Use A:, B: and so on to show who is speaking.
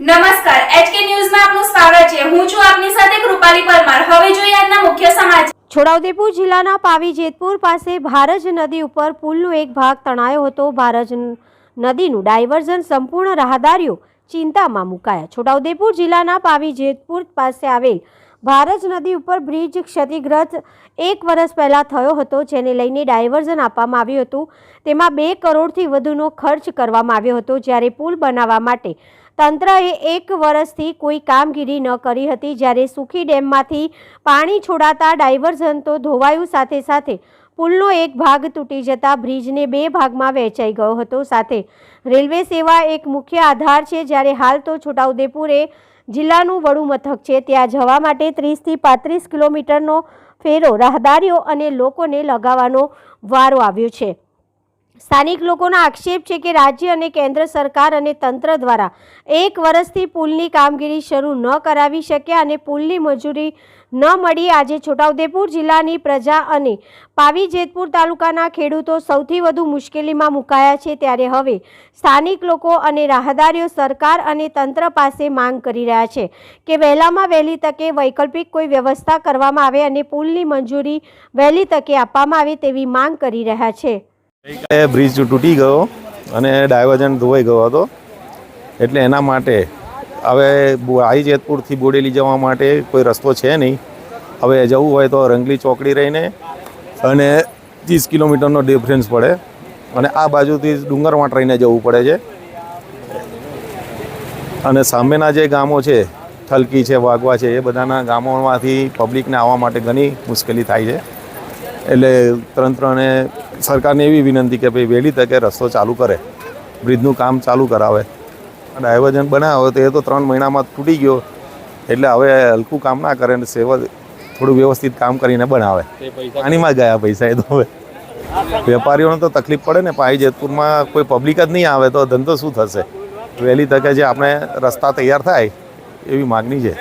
A: નમસ્કાર એચકે ન્યૂઝમાં આપનું સ્વાગત છે. હું છું આપની સાથે કૃપાલી પરમાર. હવે જોઈએ આજના મુખ્ય સમાચાર.
B: છોટાઉદેપુર જિલ્લાના પાવી જેતપુર પાસે ભારજ નદી ઉપર પુલનો એક ભાગ તણાયો હતો. ભારજ નદીનું ડાયવર્ઝન સંપૂર્ણ રાહદારીઓ ચિંતામાં મુકાયા. છોટાઉદેપુર જિલ્લાના પાવી જેતપુર પાસે આવેલ ભારજ નદી ઉપર બ્રિજ ક્ષતિગ્રસ્ત એક વર્ષ પહેલાં થયો હતો, જેને લઈને ડાયવર્ઝન આપવામાં આવ્યું હતું. તેમાં બે કરોડથી વધુનો ખર્ચ કરવામાં આવ્યો હતો, જ્યારે પુલ બનાવવા માટે તંત્રએ એક વર્ષથી કોઈ કામગીરી ન કરી હતી. જ્યારે સુખી ડેમમાંથી પાણી છોડાતા ડાયવર્ઝન તો ધોવાયું સાથે સાથે પુલનો એક ભાગ તૂટી જતા બ્રિજને બે ભાગમાં વહેંચાઈ ગયો હતો. સાથે રેલવે સેવા એક મુખ્ય આધાર છે. જ્યારે હાલ તો છોટાઉદેપુર જિલ્લાનું વડું મથક છે. ત્યાં જવા માટે ત્રીસથી પાંત્રીસ કિલોમીટરનો ફેરો રાહદારીઓ અને લોકોને લગાવવાનો વારો આવ્યો છે. સ્થાનિક લોકોનો આક્ષેપ છે કે રાજ્ય અને કેન્દ્ર સરકાર અને તંત્ર દ્વારા એક વર્ષથી પુલની કામગીરી શરૂ ન કરાવી શક્યા અને પુલની મંજૂરી ન મળી. આજે છોટાઉદેપુર જિલ્લાની પ્રજા અને પાવી જેતપુર તાલુકાના ખેડૂતો સૌથી વધુ મુશ્કેલીમાં મુકાયા છે. ત્યારે હવે સ્થાનિક લોકો અને રાહદારીઓ સરકાર અને તંત્ર પાસે માંગ કરી રહ્યા છે કે વહેલામાં વહેલી તકે વૈકલ્પિક કોઈ વ્યવસ્થા કરવામાં આવે અને પુલની મંજૂરી વહેલી તકે આપવામાં આવે તેવી માંગ કરી રહ્યા છે.
C: એ બ્રિજ તૂટી ગયો અને ડાયવર્જન ધોવાઈ ગયો હતો. એટલે એના માટે હવે આઈ જેતપુરથી બોડેલી જવા માટે કોઈ રસ્તો છે નહીં. હવે જવું હોય તો રંગલી ચોકડી રહીને અને ત્રીસ કિલોમીટરનો ડિફરન્સ પડે અને આ બાજુથી ડુંગરમાં રહીને જવું પડે છે. અને સામેના જે ગામો છે, થલકી છે, વાઘવા છે, એ બધાના ગામોમાંથી પબ્લિકને આવવા માટે ઘણી મુશ્કેલી થાય છે. એટલે તંત્રને સરકારને એવી વિનંતી કે ભાઈ વહેલી તકે રસ્તો ચાલુ કરે બ્રિજનું કામ ચાલુ કરાવે. ડાયવર્જન બનાવે તો એ તો ત્રણ મહિનામાં તૂટી ગયો. એટલે હવે હલકું કામ ના કરે ને સેવા થોડું વ્યવસ્થિત કામ કરીને બનાવે. પાણીમાં ગયા પૈસા એ તો હવે. વેપારીઓને તો તકલીફ પડે ને પાઈ જેતપુરમાં કોઈ પબ્લિક જ નહીં આવે તો ધંધો શું થશે? વહેલી તકે જે આપણે રસ્તા તૈયાર થાય એવી માગણી છે.